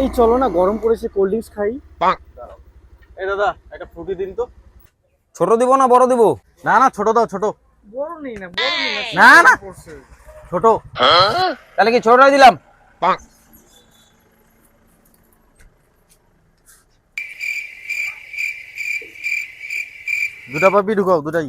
এই চলো না গরম পড়েছে কোল্ড ড্রিঙ্কস খাই। এই দাদা একটা ফ্রুটি দিন তো। ছোট দিব না বড় দিব? না না ছোট দাও ছোট। বড় নেই না বড় নেই না না ছোট তাহলে কি ছোটটাই দিলাম? দুটা পাবি ঢুকাও দুটাই।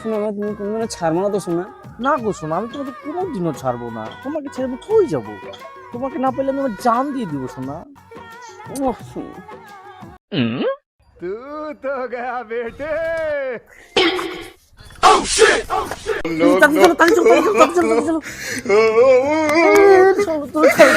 শোনা ভাই তুমি কোনো ছাড়বো না তো শোনা না গো শোনা আমি তোমাকে কোনোদিনও ছাড়বো না। তোমাকে ছেড়ে আমি কই যাব। তোমাকে না পেলে আমি আমার জান দিয়ে দিব শোনা ওহ, শোনা। তাড়াতাড়ি চলো, তাড়াতাড়ি চলো, তাড়াতাড়ি চলো, তাড়াতাড়ি চলো। চলো, তুমি চলো, চলো।